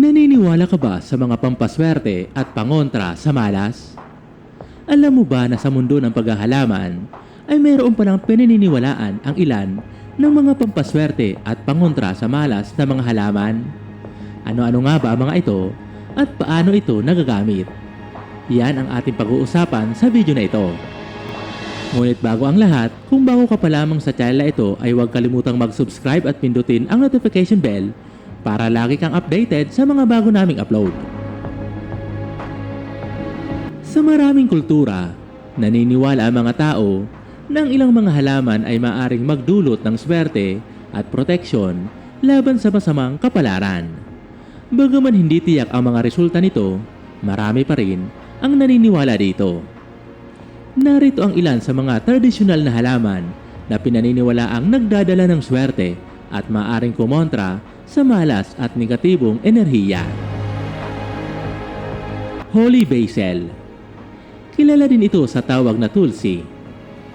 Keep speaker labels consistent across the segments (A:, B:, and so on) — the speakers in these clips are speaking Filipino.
A: Naniniwala ka ba sa mga pampaswerte at pangontra sa malas? Alam mo ba na sa mundo ng paghahalaman ay mayroon palang pinaniniwalaan ang ilan ng mga pampaswerte at pangontra sa malas na mga halaman? Ano-ano nga ba ang mga ito at paano ito nagagamit? Yan ang ating pag-uusapan sa video na ito. Ngunit bago ang lahat, kung bago ka pa lamang sa channel ito ay huwag kalimutang mag-subscribe at pindutin ang notification bell para lagi kang updated sa mga bago naming upload. Sa maraming kultura, naniniwala ang mga tao na ang ilang mga halaman ay maaring magdulot ng swerte at proteksyon laban sa masamang kapalaran. Bagaman hindi tiyak ang mga resulta nito, marami pa rin ang naniniwala dito. Narito ang ilan sa mga tradisyonal na halaman na pinaniniwala ang nagdadala ng swerte at maaring kumontra sa malas at negatibong enerhiya. Holy Basil Kilala din ito sa tawag na tulsi.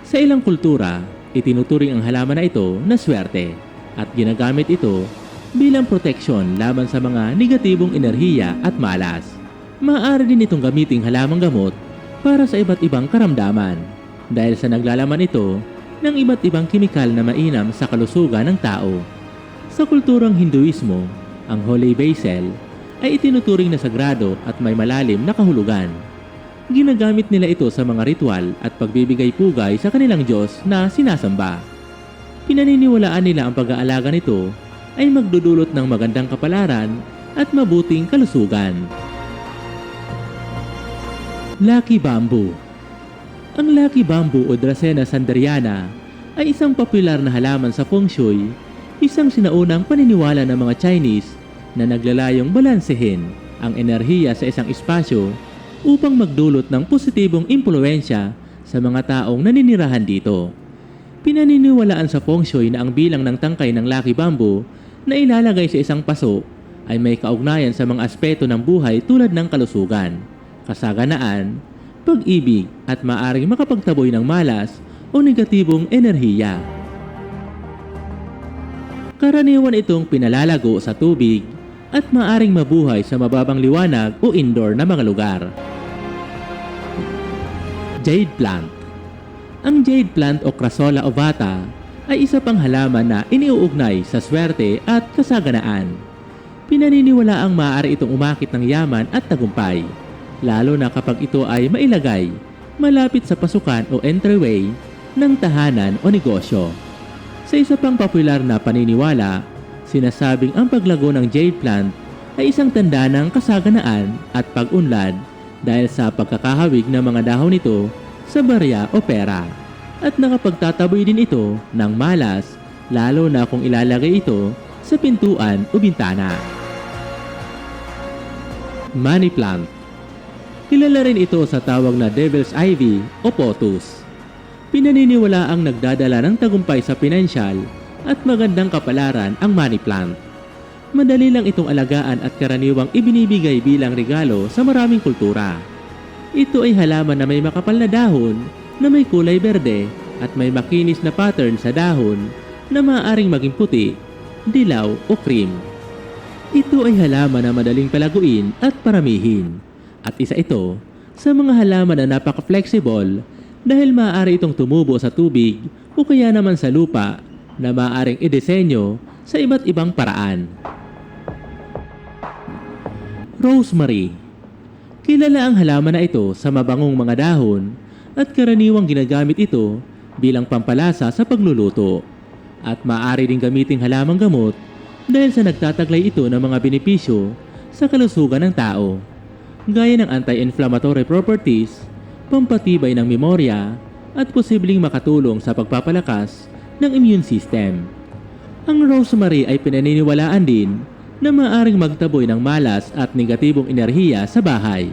A: Sa ilang kultura, itinuturing ang halaman na ito na swerte at ginagamit ito bilang proteksyon laban sa mga negatibong enerhiya at malas. Maaari din itong gamiting halamang gamot para sa iba't ibang karamdaman dahil sa naglalaman ito ng iba't ibang kimikal na mainam sa kalusugan ng tao. Sa kulturang Hinduismo, ang Holy Basil ay itinuturing na sagrado at may malalim na kahulugan. Ginagamit nila ito sa mga ritual at pagbibigay pugay sa kanilang Diyos na sinasamba. Pinaniniwalaan nila ang pag-aalaga nito ay magdudulot ng magandang kapalaran at mabuting kalusugan. Lucky Bamboo Ang Lucky Bamboo o Dracena sanderiana ay isang popular na halaman sa feng shui, isang sinaunang paniniwala ng mga Chinese na naglalayong balansehin ang enerhiya sa isang espasyo upang magdulot ng positibong impluensya sa mga taong naninirahan dito. Pinaniniwalaan sa feng shui na ang bilang ng tangkay ng Lucky Bamboo na ilalagay sa isang paso ay may kaugnayan sa mga aspeto ng buhay tulad ng kalusugan, kasaganaan, pag-ibig at maaring makapagtaboy ng malas o negatibong enerhiya. Karaniwan itong pinalalago sa tubig at maaring mabuhay sa mababang liwanag o indoor na mga lugar. Jade Plant Ang jade plant o Crassula ovata ay isa pang halaman na iniuugnay sa swerte at kasaganaan. Pinaniniwala ang maaari itong umakit ng yaman at tagumpay, lalo na kapag ito ay mailagay malapit sa pasukan o entryway ng tahanan o negosyo. Sa isa pang popular na paniniwala, sinasabing ang paglago ng jade plant ay isang tanda ng kasaganaan at pag-unlad dahil sa pagkakahawig ng mga dahon nito sa barya o pera. At nakapagtataboy din ito ng malas lalo na kung ilalagay ito sa pintuan o bintana. Money plant Kilala rin ito sa tawag na devil's ivy o potus. Pinaniniwala ang nagdadala ng tagumpay sa pinansyal at magandang kapalaran ang money plant. Madali lang itong alagaan at karaniwang ibinibigay bilang regalo sa maraming kultura. Ito ay halaman na may makapal na dahon na may kulay berde at may makinis na pattern sa dahon na maaaring maging puti, dilaw o cream. Ito ay halaman na madaling palaguin at paramihin. At isa ito sa mga halaman na napaka-flexible dahil maaari itong tumubo sa tubig o kaya naman sa lupa na maaaring idesenyo sa iba't ibang paraan. Rosemary Kilala ang halaman na ito sa mabangong mga dahon at karaniwang ginagamit ito bilang pampalasa sa pagluluto at maaari ring gamiting halamang gamot dahil sa nagtataglay ito ng mga benepisyo sa kalusugan ng tao gaya ng anti-inflammatory properties, pampatibay ng memorya, at posibleng makatulong sa pagpapalakas ng immune system. Ang rosemary ay pinaniniwalaan din na maaring magtaboy ng malas at negatibong enerhiya sa bahay,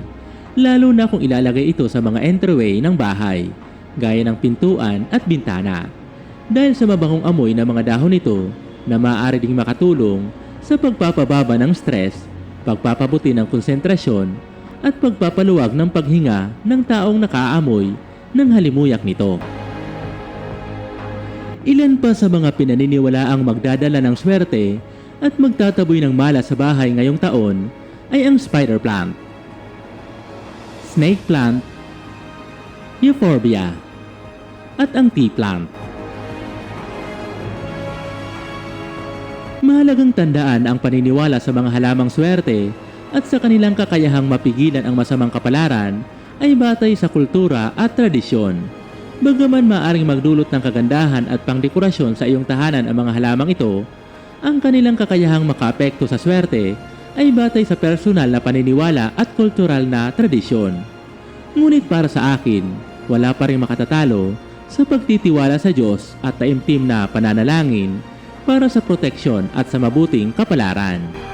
A: lalo na kung ilalagay ito sa mga entryway ng bahay, gaya ng pintuan at bintana. Dahil sa mabangong amoy ng mga dahon nito na maaari ding makatulong sa pagpapababa ng stress, pagpapabuti ng konsentrasyon, at pagpapaluwag ng paghinga ng taong nakaamoy ng halimuyak nito. Ilan pa sa mga pinaniniwala ang magdadala ng swerte at magtataboy ng mala sa bahay ngayong taon ay ang spider plant, snake plant, euphorbia, at ang tea plant. Mahalagang tandaan ang paniniwala sa mga halamang swerte at sa kanilang kakayahang mapigilan ang masamang kapalaran ay batay sa kultura at tradisyon. Bagaman maaring magdulot ng kagandahan at pangdekorasyon sa iyong tahanan ang mga halamang ito, ang kanilang kakayahang makaapekto sa swerte ay batay sa personal na paniniwala at kultural na tradisyon. Ngunit para sa akin, wala pa rin makatatalo sa pagtitiwala sa Diyos at taimtim na pananalangin para sa proteksyon at sa mabuting kapalaran.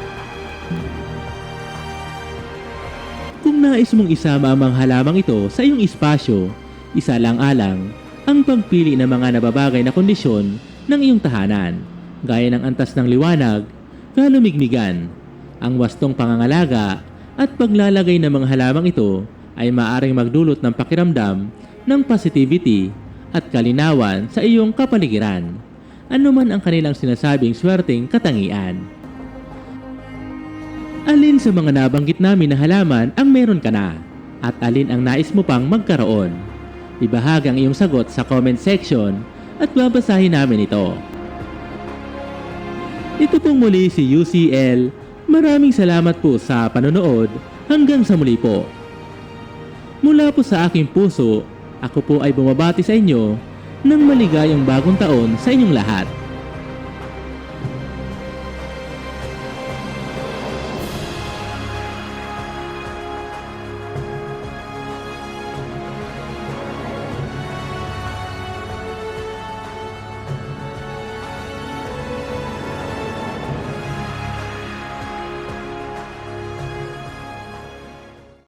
A: Nais mong isama ang mga halamang ito sa iyong espasyo, isa lang alang ang pagpili ng mga nababagay na kondisyon ng iyong tahanan, gaya ng antas ng liwanag, kalumigmigan, ang wastong pangangalaga at paglalagay ng mga halamang ito ay maaring magdulot ng pakiramdam ng positivity at kalinawan sa iyong kapaligiran. Anuman ang kanilang sinasabing swerteng katangian. Alin sa mga nabanggit namin na halaman ang meron ka na? At alin ang nais mo pang magkaroon? Ibahagi ang iyong sagot sa comment section at babasahin namin ito. Ito pong muli si UCL. Maraming salamat po sa panonood. Hanggang sa muli po. Mula po sa aking puso, ako po ay bumabati sa inyo ng maligayang bagong taon sa inyong lahat.